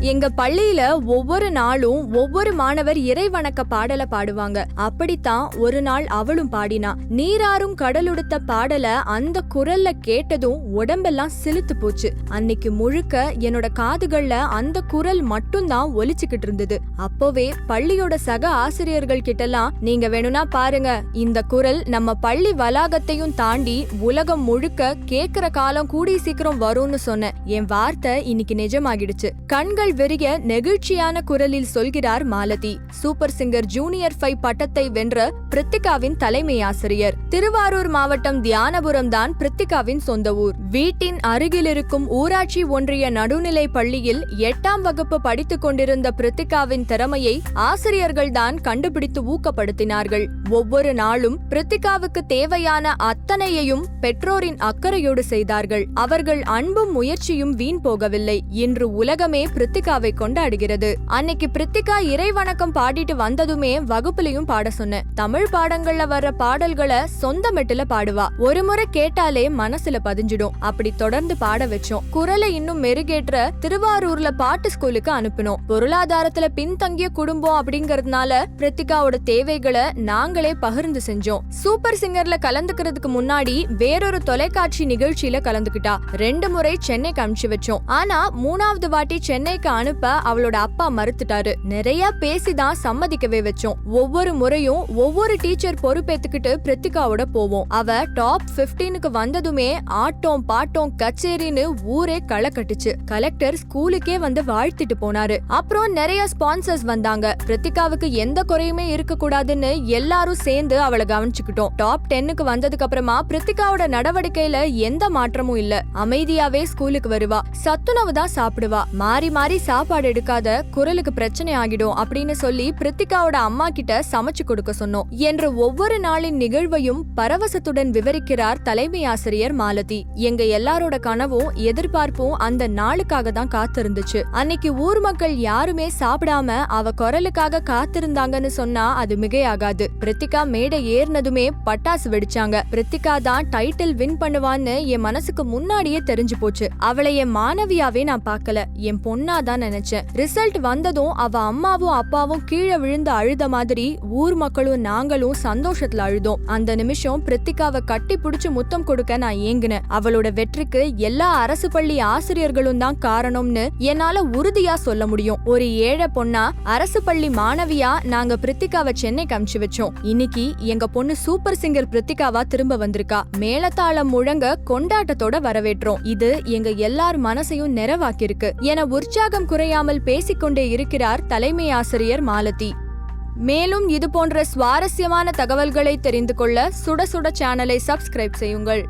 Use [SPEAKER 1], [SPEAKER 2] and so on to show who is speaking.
[SPEAKER 1] எங்க பள்ளியில ஒவ்வொரு நாளும் ஒவ்வொரு மாணவர் இறைவணக்க பாடல பாடுவாங்க. அப்படித்தான் ஒரு நாள் அவளும் பாடினா. நீராறும் கடலுடுத்த பாடல அந்த குரல்ல கேட்டதும் உடம்பெல்லாம் சிலுத்து போச்சு. அன்னைக்கு முழுக்க என்னோட காதுகள்ல அந்த குரல் மட்டும்தான் ஒலிச்சுக்கிட்டு இருந்தது. அப்போவே பள்ளியோட சக ஆசிரியர்கள் கிட்டலாம் நீங்க வேணும்னா பாருங்க. இந்த குரல் நம்ம பள்ளி வளாகத்தையும் தாண்டி உலகம் முழுக்க கேக்குற காலம் கூடி சீக்கிரம் வரும்னு சொன்னேன். என் வார்த்தை இன்னைக்கு நிஜமாகிடுச்சு. கண்கள் வெறிய நெகிழ்ச்சியான குரலில் சொல்கிறார் Malathi. Super singer junior five பட்டத்தை வென்ற பிரித்திகாவின் தலைமை ஆசிரியர். திருவாரூர் மாவட்டம் தியானபுரம் தான் பிரித்திகாவின் சொந்த ஊர். வீட்டின் அருகில் இருக்கும் ஊராட்சி ஒன்றிய நடுநிலை பள்ளியில் எட்டாம் வகுப்பு படித்துக் கொண்டிருந்த பிரித்திகாவின் திறமையை ஆசிரியர்கள் தான் கண்டுபிடித்து ஊக்கப்படுத்தினார்கள். ஒவ்வொரு நாளும் பிரித்திகாவுக்கு தேவையான அத்தனையையும் பெற்றோரின் அக்கறையோடு செய்தார்கள். அவர்கள் அன்பும் முயற்சியும் வீண் போகவில்லை. இன்று உலகமே பிரித்திகாவை கொண்டாடுகிறது. அன்னைக்கு பிரித்திகா இறை வணக்கம் பாடிட்டு வந்ததுமே வகுப்புலையும் பாட சொன்னேன். தமிழ் பாடங்கள்ல வர்ற பாடல்களை சொந்த மெட்டுல பாடுவா. ஒரு முறை கேட்டாலே மனசுல பதிஞ்சிடும். அப்படி தொடர்ந்து பாட வச்சோம். குரலை இன்னும் மெருகேற்ற திருவாரூர்ல பாட்டு ஸ்கூலுக்கு அனுப்பினோம். பொருளாதாரத்துல பின்தங்கிய குடும்பம் அப்படிங்கறதுனால பிரித்திகாவோட தேவைகளை நாங்களே பகிர்ந்து செஞ்சோம். சூப்பர் சிங்கர்ல கலந்துக்கிறதுக்கு முன்னாடி வேறொரு தொலைக்காட்சி நிகழ்ச்சியில கலந்துக்கிட்டா. ரெண்டு முறை சென்னைக்கு அனுப்பிச்சு வச்சோம். ஆனா மூணாவது வாட்டி சென்னைக்கு அனுப்ப அவளோட அப்பா மறுத்துட்டாரு. நிறைய பேசிதான் சம்மதிக்கவே வச்சோம். ஒவ்வொரு முறையும் ஒவ்வொரு டீச்சர் பொறுப்பேத்துக்கிட்டு பிரித்திகாவோட போவோம். அவ டாப் 15க்கு வந்ததுமே ஆட்டோம் பாட்டோம் கச்சேரின்னு ஊரே களை கட்டுச்சு. கலெக்டர் ஸ்கூலுக்கே வந்து வாழ்த்திட்டு போனாரு. அப்புறம் நிறைய ஸ்பான்சர்ஸ் வந்தாங்க. பிரித்திகாவுக்கு எந்த குறையுமே இருக்க கூடாதுன்னு எல்லாரும் சேர்ந்து அவளை கவனிச்சுக்கிட்டோம். டாப் டென்னுக்கு வந்ததுக்கு அப்புறமா பிரித்திகாவோட நடவடிக்கையில எந்த மாற்றமும் இல்ல. அமைதியாவே ஸ்கூலுக்கு வருவா. சத்துணவு தான் சாப்பிடுவா. மாறி மாறி சாப்பாடு எடுக்காத குரலுக்கு பிரச்சனை ஆகிடும் அப்படின்னு சொல்லி பிரித்திகாவோட அம்மா கிட்ட சமைச்சு கொடுக்க சொன்னோம். என்று ஒவ்வொரு நாளின் நிகழ்வையும் பரவசத்துடன் விவரிக்கிறார் தலைமை ஆசிரியர் மாலதி. எங்க எல்லாரோட கனவும் எதிர்பார்ப்பும் அந்த நாளுக்காக தான் காத்திருந்துச்சு. அன்னைக்கு ஊர் மக்கள் யாருமே சாப்பிடாம அவ குரலுக்காக காத்திருந்தாங்கன்னு சொன்னா அது மிகையாகாது. பிரித்திகா மேடை ஏறினதுமே பட்டாசு வெடிச்சாங்க. பிரித்திகா தான் டைட்டில் வின் பண்ணுவான்னு என் மனசுக்கு முன்னாடியே தெரிஞ்சு போச்சு. அவளை என் மாணவியாவே நான் பார்க்கல. என் பொண்ணா தான் நினைச்சேன். ரிசல்ட் வந்ததும் அவ அம்மாவும் அப்பாவும் கீழே விழுந்து அழுத மாதிரி ஊர் மக்களும் நாங்களும் சந்தோஷத்துல அழுதோம். அந்த நிமிஷம் பிரித்திகாவை கட்டி புடிச்சு முத்தம் கொடுக்க நான் ஏங்கினேன். அவளோட வெற்றிக்கு எல்லா அரசு பள்ளி ஆசிரியர்களும் தான் காரணம்னு என்னால உறுதியா சொல்ல முடியும். ஒரு ஏழை பொண்ணா அரசு பள்ளி மாணவியா நாங்க பிரித்திகாவை சென்னைக்கு கமிச்சு வச்சோம். இன்னைக்கு எங்க பொண்ணு சூப்பர் சிங்கர் பிரித்திகாவா திரும்ப வந்திருக்கா. மேலத்தாளம் முழங்க கொண்டாட்டத்தோட வரவேற்றோம். இது எங்க எல்லார் மனசையும் நிறைவாக்கியிருக்கு. என உற்சாகம் குறையாமல் பேசிக்கொண்டே இருக்கிறார் தலைமை ஆசிரியர் மாலதி. மேலும் இதுபோன்ற சுவாரஸ்யமான தகவல்களை தெரிந்து கொள்ள சுட சுட சேனலை சப்ஸ்கிரைப் செய்யுங்கள்.